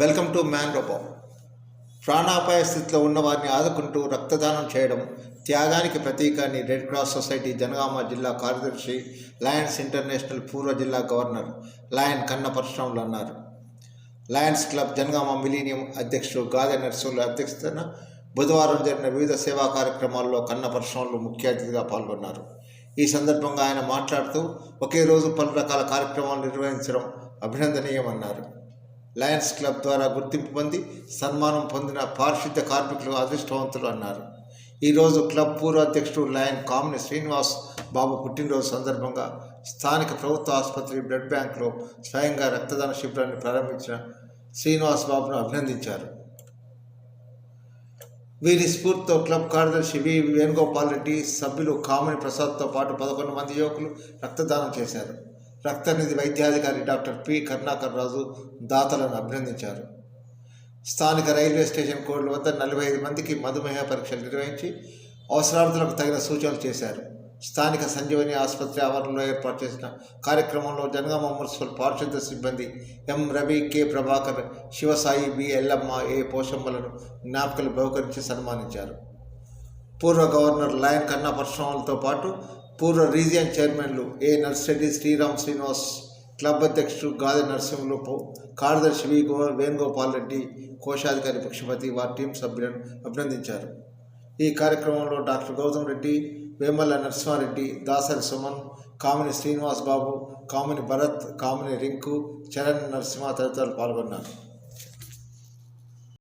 Welcome to man robo ప్రాణాపాయ స్థితిలో ఉన్న వారిని ఆదుకుంటూ రక్తదానం చేయడం త్యాగానికి ప్రతీక అని రెడ్ క్రాస్ సొసైటీ జనగామ జిల్లా కార్యదర్శి లయన్స్ ఇంటర్నేషనల్ పూర్వ జిల్లా గవర్నర్ లయన్ కన్న పరశురాములు అన్నారు. లయన్స్ క్లబ్ జనగామ మిలీనియం అధ్యక్షుడు గాదె నర్సుల అధ్యక్షతన బుధవారం జరిగిన వివిధ సేవా కార్యక్రమాల్లో కన్న పరశురాములు ముఖ్య అతిథిగా పాల్గొన్నారు. ఈ సందర్భంగా ఆయన మాట్లాడుతూ ఒకే రోజు పలు రకాల కార్యక్రమాలు నిర్వహించడం అభినందనీయమన్నారు. లయన్స్ క్లబ్ ద్వారా గుర్తింపు పొంది సన్మానం పొందిన పారిశుద్ధ్య కార్మికులు అదృష్టవంతులు అన్నారు. ఈరోజు క్లబ్ పూర్వ అధ్యక్షుడు లయన్ కామిని శ్రీనివాస్ బాబు పుట్టినరోజు సందర్భంగా స్థానిక ప్రభుత్వ ఆసుపత్రి బ్లడ్ బ్యాంకులో స్వయంగా రక్తదాన శిబిరాన్ని ప్రారంభించిన శ్రీనివాస్ బాబును అభినందించారు. వీరి స్ఫూర్తితో క్లబ్ కార్యదర్శి వి. వేణుగోపాల్ రెడ్డి సభ్యులు కామిని ప్రసాద్తో పాటు పదకొండు మంది యువకులు రక్తదానం చేశారు. రక్తనిధి వైద్యాధికారి డాక్టర్ పి. కరుణాకర్ రాజు దాతలను అభినందించారు. స్థానిక రైల్వే స్టేషన్ కోడ్ల వద్ద నలభై ఐదు మందికి మధుమేహ పరీక్షలు నిర్వహించి అవసరార్థులకు తగిన సూచనలు చేశారు. స్థానిక సంజీవని ఆసుపత్రి ఆవరణలో ఏర్పాటు చేసిన కార్యక్రమంలో జనగామ మున్సిపల్ పారిశుద్ధ సిబ్బంది M. Ravi K. Prabhakar Shivasai B. Yellamma A. పోషమ్మలను జ్ఞాపకలు బహుకరించి సన్మానించారు. పూర్వ గవర్నర్ లయన్ కన్నా పరశురాములతో పాటు పూర్వ రీజియన్ చైర్మన్లు ఏ నర్సిరెడ్డి శ్రీరామ్ శ్రీనివాస్ క్లబ్ అధ్యక్షుడు గాది నరసింహలోపు కార్యదర్శి వి గో వేణుగోపాల్ రెడ్డి కోశాధికారి పక్షపతి వారి టీం సభ్యులను అభినందించారు. ఈ కార్యక్రమంలో డాక్టర్ గౌతమ్ రెడ్డి వేమల్ల నరసింహారెడ్డి దాసరి సుమన్ కామిని శ్రీనివాస్ బాబు కామిని భరత్ కామిని రింకు చరణ్ నరసింహ తదితరులు పాల్గొన్నారు.